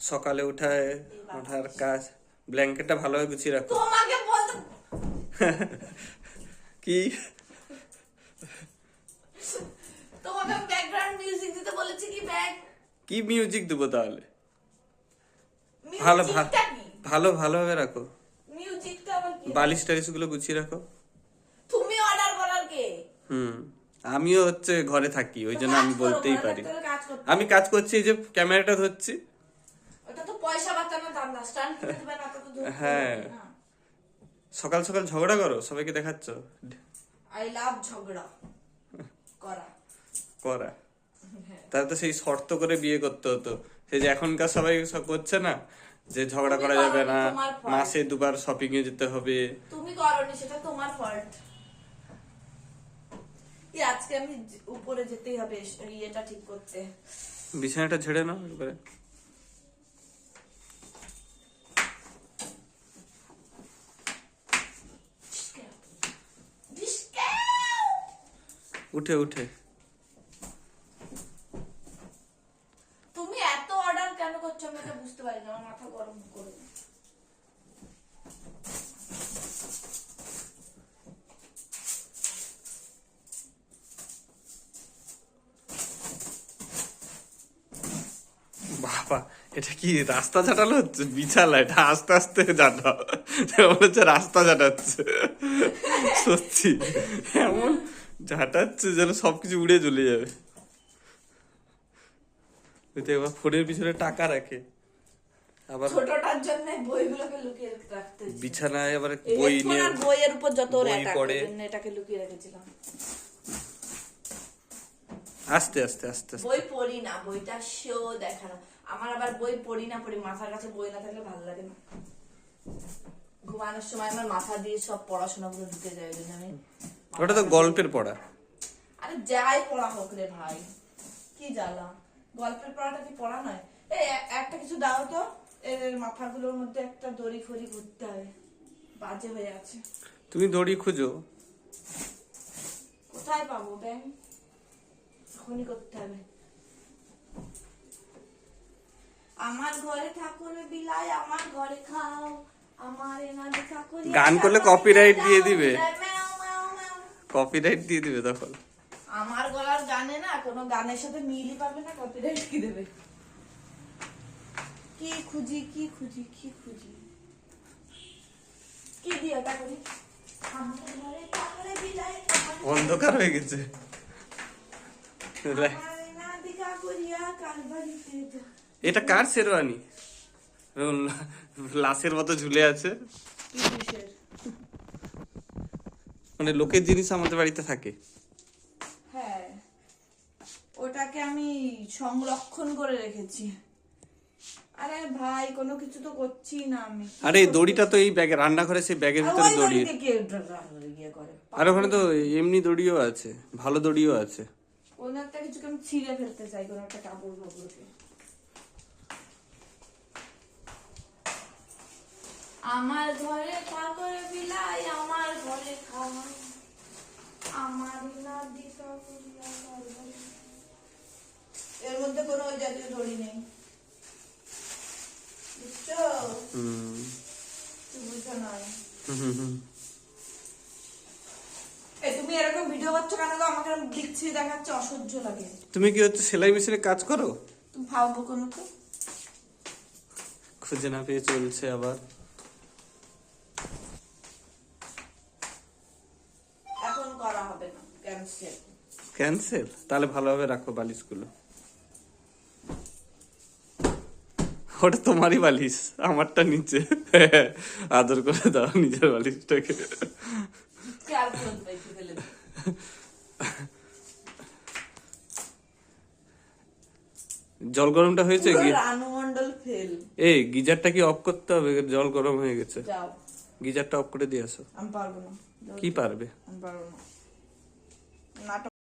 সকালে উঠায় ওঠার কাজ ব্ল্যাঙ্কেটটা ভালোভাবে গুছিয়ে রাখো। কি? মিউজিক কি মিউজিক দেবো তাহলে? ভালো ভালো ভালো ভালোভাবে রাখো। বালিশ টালিশগুলো গুছিয়ে রাখো। তুমি অর্ডার করার কে? হুম আমিও হচ্ছে ঘরে থাকি ওই জন্য আমি বলতেই পারি। আমি কাজ করছি এই যে ক্যামেরাটা ধরছি। পয়সা না তো হ্যাঁ। সকাল সকাল ঝগড়া করো সবাইকে দেখাচ্ছ? আই লাভ ঝগড়া। করা। করা। হ্যাঁ। তাহলে তো সেই শর্ত করে বিয়ে করতে হতো। সেই যে এখনকার সবাই সব করছে না যে ঝগড়া করা যাবে না মাসে দুবার শপিং এ যেতে হবে। তুমি করনি সেটা তোমার ফল্ট আজকে আমি উপরে যেতেই হবে ইয়েটা ঠিক করতে। বিছানাটা ঝেড়ে নাও একবারে। উঠে উঠে। তুমি এত অর্ডার কেন করছ আমি এটা বুঝতে পারি না আমার মাথা গরম করে। বাবা এটা কি রাস্তা ঝাঁটালো হচ্ছে? বিছালা এটা আস্তে আস্তে ঝাঁটাও। মনে হচ্ছে রাস্তা ঝাঁটাচ্ছে। সত্যি। এমন ঝাঁটাচ্ছে যেন সবকিছু উড়ে চলে যাবে। ফোনের পিছনে টাকা রাখে। আবার ছোটটার জন্য বইগুলোকে লুকিয়ে রাখতে বিছানায় আবার বই নিয়ে বইয়ের উপর যত পড়ে। এটাকে লুকিয়ে রেখেছিলাম। আস্তে আস্তে আস্তে বই পড়ি না বইটা শো দেখানো আমার আবার বই পড়ি না পড়ি মাথার কাছে বই না থাকলে ভালো লাগে না। ঘুমানোর সময় আমার মাথা দিয়ে সব পড়াশোনা গুলো ঢুকে যায় ওই জন্য আমি ওটা তো গল্পের পড়া। আরে যাই পড়া হোক রে ভাই কি জ্বালা। গল্পের পড়াটা কি পড়া নয়? এই একটা কিছু দাও তো। এর মাথাগুলোর মধ্যে একটা দড়ি ফড়ি ঘুরতে হবে বাজে হয়ে আছে। তুমি দড়ি খুঁজো। কোথায় পাবো ব্যাং? এখনই করতে হবে। আমার ঘরে ঠাকুর বিলাই আমার ঘরে খাও। আমার এনা করি গান করলে কপিরাইট দিয়ে দিবে। কপিরাইট দিয়ে দিবে তখন। আমার গলার গানে না কোনো গানের সাথে মিলই পাবে না কপিরাইট কি দেবে। কি খুঁজি কি খুঁজি কি খুঁজি? কি দিয়ে ওটা করি? অন্ধকার হয়ে গেছে। এটা কার শেরওয়ানি? লাশের মতো ঝুলে আছে? মানে লোকের জিনিস আমাদের বাড়িতে থাকে। হ্যাঁ ওটাকে আমি সংরক্ষণ করে রেখেছি। আরে ভাই কোনো কিছু তো করছি না আমি। আরে দড়িটা তো এই ব্যাগে রান্নাঘরে সেই ব্যাগের ভিতরে দড়ি। আর ওখানে তো এমনি দড়িও আছে ভালো দড়িও আছে। কোনো একটা কিছুকে আমি ছিঁড়ে ফেলতে চাই কোনো একটা কাপড় আমার ঘরে ঠাকুর বিলাই আমার ঘরে খাওয়া। আমার নাদি এর মধ্যে কোনো ওই জাতীয় দড়ি নেই। বুঝছ? হুম। বুঝছ নয় তুমি এরকম ভিডিও করছ কেন আমাকে লিখছি দেখাচ্ছে অসহ্য লাগে। তুমি কি হচ্ছে সেলাই মেশিনে কাজ করো? তুমি ভাববো কোনো তো খুঁজে না পেয়ে চলছে আবার। ক্যান্সেল তাহলে ভালোভাবে রাখো বালিশগুলো। ওটা তোমারই বালিশ আমারটা নিচে। আদর করে দাও নিজের বালিশটাকে। জল গরমটা হয়েছে কি? এই গিজারটা কি অফ করতে হবে? জল গরম হয়ে গেছে। গিজারটা অফ করে দিয়ে আসো। আমি পারব না। কি পারবে? আমি পারব না। নাটক